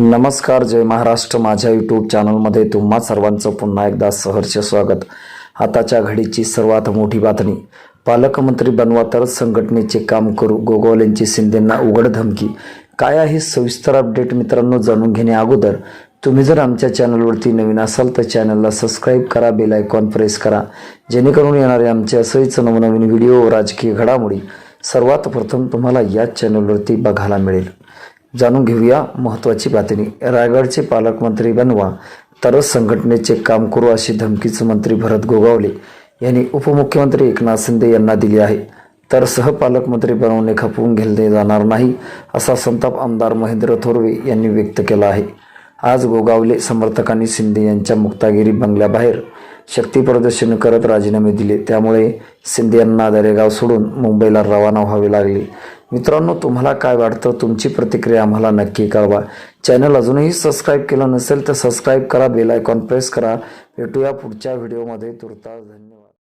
नमस्कार जय महाराष्ट्र. माझ्या यूट्यूब चॅनलमध्ये तुम्हा सर्वांचं पुन्हा एकदा सहर्ष स्वागत. आताच्या घडीची सर्वात मोठी बातमी. पालकमंत्री बनवा तर संघटनेचे काम करू गोगोलेंची शिंदेंना उघड धमकी. काय आहे सविस्तर अपडेट मित्रांनो जाणून घेण्या अगोदर. तुम्ही जर आमच्या चॅनलवरती नवीन असाल तर चॅनलला सबस्क्राईब करा बेल आयकॉन प्रेस करा. जेणेकरून येणारे आमचे असेच नवनवीन व्हिडिओ राजकीय घडामोडी सर्वात प्रथम तुम्हाला याच चॅनलवरती बघायला मिळेल. जाणून घेऊया महत्त्वाची बातमी. रायगडचे पालकमंत्री बनवा तरच संघटनेचे काम करू अशी धमकीच मंत्री भरत गोगावले यांनी उपमुख्यमंत्री एकनाथ शिंदे यांना दिली आहे. तर सहपालकमंत्री बनवणे खपवून घेतले जाणार नाही असा संताप आमदार महेंद्र थोरवे यांनी व्यक्त केला आहे. आज गोगावले समर्थकांनी शिंदे यांच्या मुक्तागिरी बंगल्याबाहेर शक्ती प्रदर्शन करत राजीनामे दिले. त्यामुळे शिंदे यांना दरेगाव सोडून मुंबईला रवाना व्हावे लागले. मित्रांनो तुम्हाला काय वाटतं? तुमची प्रतिक्रिया आम्हाला नक्की कळवा. चॅनल अजूनही सबस्क्राईब केलं नसेल तर सबस्क्राईब करा बेल आयकॉन प्रेस करा. भेटूया पुढच्या व्हिडिओमध्ये. तुर्तास धन्यवाद.